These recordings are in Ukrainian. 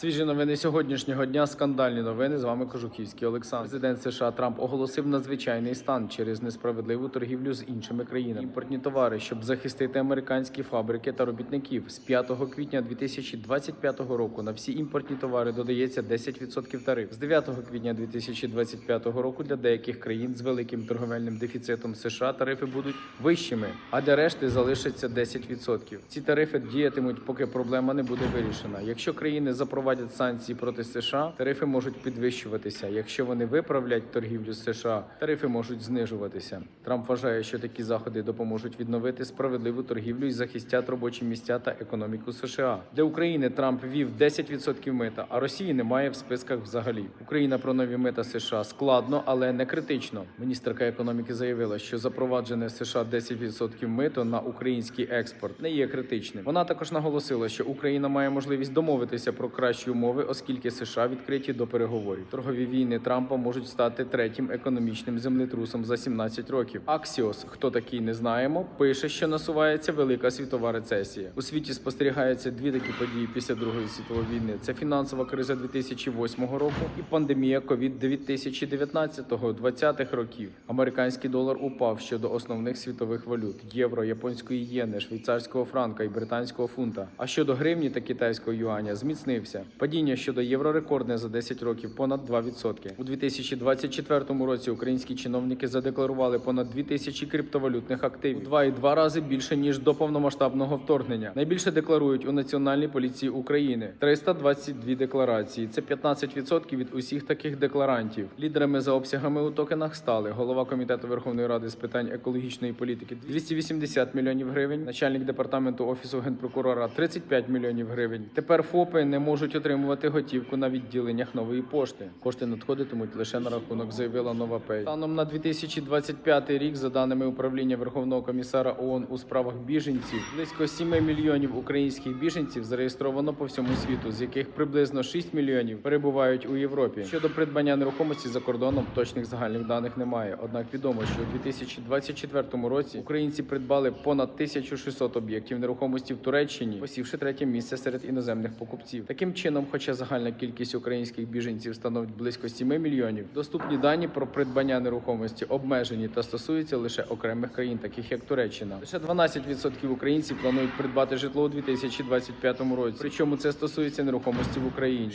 Свіжі новини сьогоднішнього дня. Скандальні новини. З вами Кожухівський Олександр. Президент США Трамп оголосив надзвичайний стан через несправедливу торгівлю з іншими країнами. Імпортні товари, щоб захистити американські фабрики та робітників. З 5 квітня 2025 року на всі імпортні товари додається 10% тариф. З 9 квітня 2025 року для деяких країн з великим торговельним дефіцитом США тарифи будуть вищими, а для решти залишиться 10%. Ці тарифи діятимуть, поки проблема не буде вирішена. Якщо країни запровадять санкції проти США, тарифи можуть підвищуватися. Якщо вони виправлять торгівлю США, тарифи можуть знижуватися. Трамп вважає, що такі заходи допоможуть відновити справедливу торгівлю і захистять робочі місця та економіку США. Для України Трамп ввів 10% мита, а Росії немає в списках взагалі. Україна про нові мита США складно, але не критично. Міністерка економіки заявила, що запроваджене США 10% мито на український експорт не є критичним. Вона також наголосила, що Україна має можливість домовитися про кращі умови, оскільки США відкриті до переговорів. Торгові війни Трампа можуть стати третім економічним землетрусом за 17 років. Аксіос, хто такий, не знаємо, пише, що насувається велика світова рецесія. У світі спостерігаються дві такі події після Другої світової війни: це фінансова криза 2008 року і пандемія COVID 2019-2020 років. Американський долар упав щодо основних світових валют: євро, японської єни, швейцарського франка і британського фунта. А щодо гривні та китайського юаня зміцнився. Падіння щодо євро рекордне за 10 років понад 2%. У 2024 році українські чиновники задекларували понад 2000 криптовалютних активів, два і два рази більше ніж до повномасштабного вторгнення. Найбільше декларують у Національній поліції України 322 декларації. Це 15% від усіх таких декларантів. Лідерами за обсягами у токенах стали голова комітету Верховної Ради з питань екологічної політики 280 мільйонів гривень, начальник департаменту офісу генпрокурора 35 мільйонів гривень. Тепер ФОПи не можуть отримувати готівку на відділеннях нової пошти. Кошти надходитимуть лише на рахунок, заявила Нова Пей. Станом на 2025 рік, за даними управління Верховного комісара ООН у справах біженців, близько 7 мільйонів українських біженців зареєстровано по всьому світу, з яких приблизно 6 мільйонів перебувають у Європі. Щодо придбання нерухомості за кордоном, точних загальних даних немає. Однак відомо, що у 2024 році українці придбали понад 1600 об'єктів нерухомості в Туреччині, посівши третє місце серед іноземних покупців. Таким чином, хоча загальна кількість українських біженців становить близько 7 мільйонів, доступні дані про придбання нерухомості обмежені та стосуються лише окремих країн, таких як Туреччина. Лише 12% українців планують придбати житло у 2025 році. Причому це стосується нерухомості в Україні.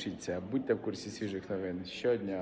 Будьте в курсі свіжих новин щодня.